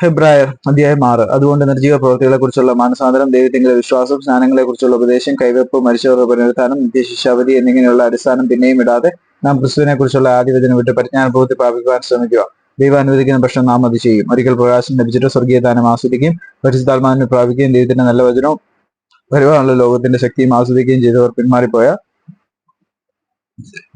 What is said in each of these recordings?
ഹെബ്രായർ അധ്യായം ആറ്. അതുകൊണ്ട് നിർജീവ പ്രവൃത്തികളെ കുറിച്ചുള്ള മാനസാന്തരം ദൈവത്തിന്റെ വിശ്വാസം സ്നാനങ്ങളെ കുറിച്ചുള്ള ഉപദേശം കൈവെപ്പ് മരിച്ചവരുടെ പുനരുത്ഥാനം നിത്യശിഷ്യാവധി എന്നിങ്ങനെയുള്ള അടിസ്ഥാനം പിന്നെയും ഇടാതെ നാം ക്രിസ്തുവിനെ കുറിച്ചുള്ള ആദ്യവചനം വിട്ട് പരിജ്ഞാനബോധത്തെ പ്രാപിക്കുവാൻ ശ്രമിക്കുക. ദൈവം അനുവദിക്കുന്ന പ്രശ്നം നാം അത് ചെയ്യും. ഒരിക്കൽ പ്രകാശം ലഭിച്ചിട്ട് സ്വർഗീയ ദാനം ആസ്വദിക്കുകയും പരിശുദ്ധാത്മാവിനെ പ്രാപിക്കുകയും ദൈവത്തിന്റെ നല്ല വചനവും വരുവാനുള്ള ലോകത്തിന്റെ ശക്തിയും ആസ്വദിക്കുകയും ചെയ്തവർ പിന്മാറിപ്പോയ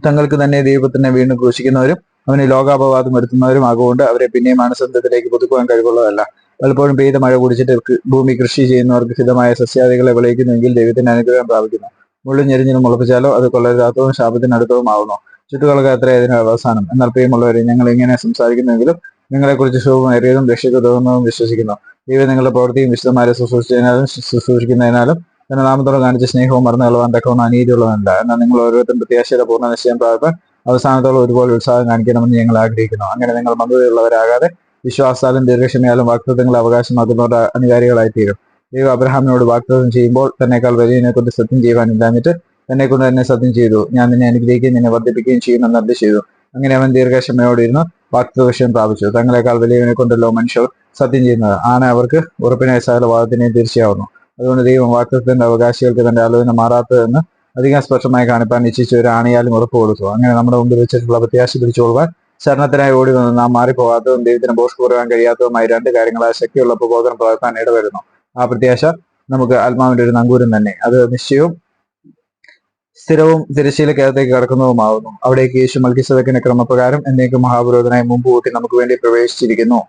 തങ്ങൾക്ക് തന്നെ ദൈവത്തിനെ വീണ്ടും ക്രൂശിക്കുന്നവരും അവന് ലോകാപവാദം വരുത്തുന്നവരും ആകൊണ്ട് അവരെ പിന്നെയും മാനസന്ധത്തിലേക്ക് പുതുക്കുവാൻ കഴിവുള്ളതല്ല. പലപ്പോഴും പെയ്ത മഴ കുടിച്ചിട്ട് ഭൂമി കൃഷി ചെയ്യുന്നവർക്ക് ഹിതമായ സസ്യാദികളെ വിളയിക്കുന്നുവെങ്കിൽ ദൈവത്തിന് അനുഗ്രഹം പ്രാപിക്കുന്നു. മുള്ളും ഞെരിഞ്ഞിനും മുളപ്പിച്ചാലോ അത് കൊള്ളരുതാത്തതും ശാപത്തിനടുത്തതുമാവുന്നു ചുറ്റുകളൊക്കെ അത്ര അതിന് അവസാനം. എന്നാൽ പ്രിയമുള്ളവരെ ഞങ്ങൾ ഇങ്ങനെ സംസാരിക്കുന്നുവെങ്കിലും നിങ്ങളെക്കുറിച്ച് ശുഭമേറിയതും രക്ഷിക്കതുമെന്നതും വിശ്വസിക്കുന്നു. ദൈവം നിങ്ങളുടെ പ്രവൃത്തിയും വിശുദ്ധമാരെ ശുശ്രൂഷിച്ചതിനാലും ശുശ്രൂഷിക്കുന്നതിനാലും തന്നെ നാമത്തോടെ കാണിച്ച സ്നേഹവും മറന്നു കളവാൻ തക്കവണ്ണം അനീതിയുള്ളതല്ല എന്നാൽ നിങ്ങൾ ഓരോരുത്തരും പ്രത്യാശയുടെ പൂർണ നിശ്ചയം പ്രാപിപ്പാൻ അവസാനത്തോളം ഒരുപോലെ ഉത്സാഹം കാണിക്കണമെന്ന് ഞങ്ങൾ ആഗ്രഹിക്കുന്നു. അങ്ങനെ നിങ്ങൾ മന്ദതയുള്ളവരാകാതെ വിശ്വാസാലും ദീർഘക്ഷമയാലും വാക്തത്വങ്ങൾ അവകാശമാക്കുന്നവരുടെ അനുകാരികളായി തീരും ദൈവം അബ്രഹാമിനോട് വാക്തത്വം ചെയ്യുമ്പോൾ തന്നെക്കാൾ വലിയതിനെ കൊണ്ട് സത്യം ചെയ്യുവാൻ ഇല്ലാഞ്ഞിട്ട് തന്നെ കൊണ്ട് തന്നെ സത്യം ചെയ്തു. ഞാൻ നിന്നെ അനുഗ്രഹിക്കുകയും നിന്നെ വർദ്ധിപ്പിക്കുകയും ചെയ്യുമെന്ന് അർത്ഥം ചെയ്തു. അങ്ങനെ അവൻ ദീർഘക്ഷമയോടെ ഇരുന്ന് വാക്തത്വ പ്രാപിച്ചു. തങ്ങളെക്കാൾ വലിയവനെ കൊണ്ടല്ലോ മനുഷ്യർ സത്യം ചെയ്യുന്നത്. ആണ് അവർക്ക് ഉറപ്പിനായ സകല വാദത്തിനെയും തീർച്ചയാവുന്നു. അതുകൊണ്ട് ദൈവം വാക്തത്വത്തിന്റെ അവകാശികൾക്ക് തന്റെ ആലോചന മാറാത്തതെന്ന് അധികം സ്പഷ്ടമായി കാണിപ്പാൻ നിശ്ചയിച്ച ഒരു ആണിയാലും ഉറപ്പ് കൊടുത്തു അങ്ങനെ നമ്മുടെ മുമ്പിൽ വെച്ചിട്ടുള്ള പ്രത്യാശ പിടിച്ചുകൊള്ളുവാൻ ശരണത്തിനായി ഓടി വന്ന് നാം മാറിപ്പോകാത്തതും ദൈവത്തിന് ബോഷ് കുറയാൻ കഴിയാത്തതുമായി രണ്ട് കാര്യങ്ങളാൽ ശക്തിയുള്ള പ്രബോധനം പകർത്താൻ ഇടവരുന്നു. ആ പ്രത്യാശ നമുക്ക് ആത്മാവിന്റെ ഒരു നങ്കൂരം തന്നെ. അത് നിശ്ചയവും സ്ഥിരവും തിരശ്ശീലക്കകത്തേക്ക് കടക്കുന്നതുമാകുന്നു അവിടേക്ക് യേശു മൽക്കിസദക്കിന്റെ ക്രമപ്രകാരം എന്നേക്കും മഹാപുരോധനായി മുമ്പ് കൂട്ടി നമുക്ക് വേണ്ടി പ്രവേശിച്ചിരിക്കുന്നു.